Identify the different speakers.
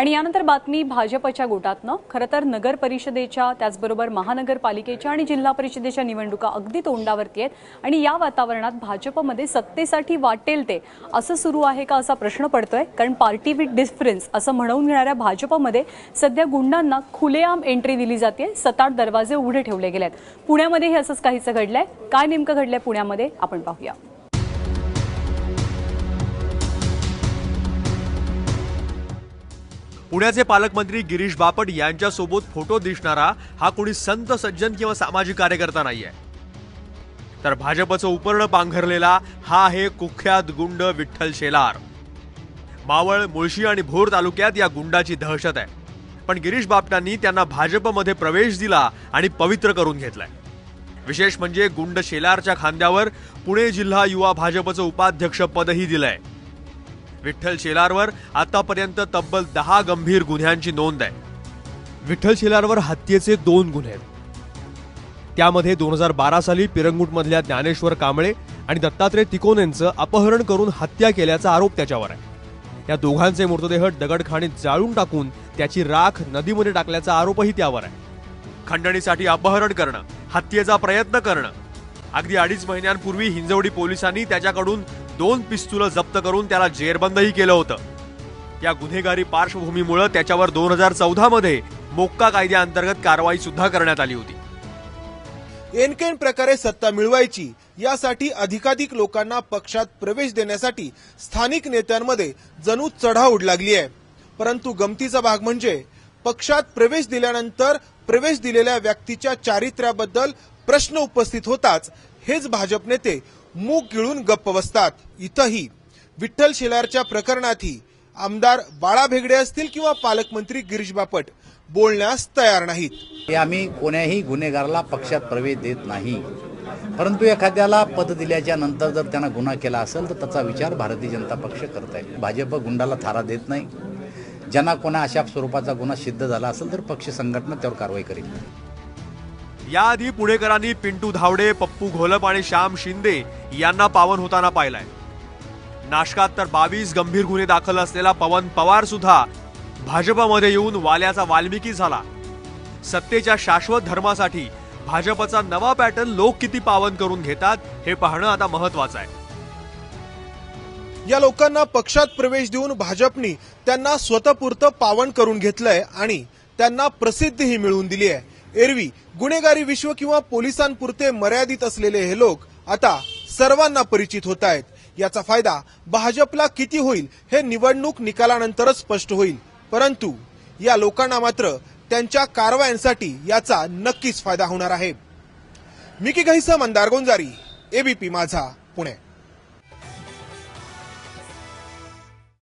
Speaker 1: आणि यानंतर बातमी भाजपच्या गोटातनं. खरं तर नगर परिषदेच्या त्याचबरोबर महानगरपालिकेच्या आणि जिल्हा परिषदेच्या निवडणुका अगदी तोंडावरती आहेत. आणि या वातावरणात भाजपमध्ये सत्तेसाठी वाटेल ते असं सुरू आहे का असा प्रश्न पडतोय. कारण पार्टी विथ डिफरन्स असं म्हणवून घेणाऱ्या भाजपमध्ये सध्या गुंडांना खुलेआम एंट्री दिली जाते सताट दरवाजे उघडे ठेवले गेले आहेत पुण्यामध्येही असंच काहीचं घडलंय. काय नेमकं घडलंय पुण्यामध्ये आपण पाहूया.
Speaker 2: पुण्याचे पालकमंत्री गिरीश बापट यांच्यासोबत फोटो दिसणारा हा कोणी संत सज्जन किंवा सामाजिक कार्यकर्ता नाहीये. तर भाजपचं उपर्ण पांघरलेला हा आहे कुख्यात गुंड विठ्ठल शेलार. मावळ मुळशी आणि भोर तालुक्यात या गुंडाची दहशत आहे. पण गिरीश बापटांनी त्यांना भाजपमध्ये प्रवेश दिला आणि पवित्र करून घेतलाय. विशेष म्हणजे गुंड शेलारच्या खांद्यावर पुणे जिल्हा युवा भाजपचं उपाध्यक्ष पदही दिलंय. विठ्ठल शेलारवर आतापर्यंत तब्बल दहा गंभीर गुन्ह्यांची नोंद आहे. विठ्ठल शेलारवर हत्येचे दोन गुन्हे आहेत. त्यामध्ये दोन हजार बारा साली पिरंगुटमधल्या ज्ञानेश्वर कांबळे आणि दत्तात्रय तिकोनेंचं अपहरण करून हत्या केल्याचा आरोप त्याच्यावर आहे. या दोघांचे मृतदेह दगडखाणीत जाळून टाकून त्याची राख नदीमध्ये टाकल्याचा आरोपही त्यावर आहे. खंडणीसाठी अपहरण करणं हत्येचा प्रयत्न करणं अगदी अडीच महिन्यांपूर्वी हिंजवडी पोलिसांनी त्याच्याकडून दोन पिस्तुलं जप्त करून त्याला जेरबंदही केलं होतं. या गुन्हेगारी पार्श्वभूमीमुळे त्याच्यावर दोन हजार चौदा मध्ये मोक्का कायद्याअंतर्गत कारवाई सुद्धा करण्यात आली होती.
Speaker 3: एनकेन प्रकारे सत्ता मिळवायची यासाठी अधिकाधिक लोकांना पक्षात प्रवेश देण्यासाठी स्थानिक नेत्यांमध्ये जणू चढाओढ लागली आहे. परंतु गमतीचा भाग म्हणजे पक्षात प्रवेश दिल्यानंतर प्रवेश दिलेल्या व्यक्तीच्या चारित्र्याबद्दल प्रश्न उपस्थित होताच हेच भाजप नेते मूग गिळून गप्प बसतात. इथंही विठ्ठल शेलारच्या प्रकरणातही आमदार बाळा भेगडे असतील किंवा पालकमंत्री गिरीश बापट बोलण्यास तयार नाहीत.
Speaker 4: हे आम्ही कोण्याही गुन्हेगाराला पक्षात प्रवेश देत नाही. परंतु एखाद्याला पद दिल्याच्या नंतर जर त्यानं गुन्हा केला असेल तर त्याचा विचार भारतीय जनता पक्ष करत आहे. भाजप गुंडाला थारा देत नाही. ज्यांना कोणा अशा स्वरूपाचा गुन्हा सिद्ध झाला असेल तर पक्ष संघटना त्यावर कारवाई करेल.
Speaker 2: याआधी पुणेकरांनी पिंटू धावडे पप्पू घोलप आणि श्याम शिंदे यांना पावन होताना पाहिलाय. नाशकात तर बावीस गंभीर गुन्हे दाखल असलेला पवन पवार सुद्धा भाजपमध्ये येऊन वाल्याचा वाल्मिकी झाला. सत्तेच्या शाश्वत धर्मासाठी भाजपचा नवा पॅटर्न लोक किती पावन करून घेतात हे पाहणं आता महत्वाचं आहे.
Speaker 3: या लोकांना पक्षात प्रवेश देऊन भाजपनी त्यांना स्वतःपुरतं पावन करून घेतलंय आणि त्यांना प्रसिद्धीही मिळवून दिली आहे. एरवी गुन्हेगारी विश्व किंवा पोलिसांपुरते मर्यादित असलेले हे लोक आता सर्वांना परिचित होत आहेत. याचा फायदा भाजपला किती होईल हे निवडणूक निकालानंतरच स्पष्ट होईल. परंतु या लोकांना मात्र त्यांच्या कारवायांसाठी याचा नक्कीच फायदा होणार आहे. मिकी गहिसा मंदार गोंजारी एबीपी माझा पुणे.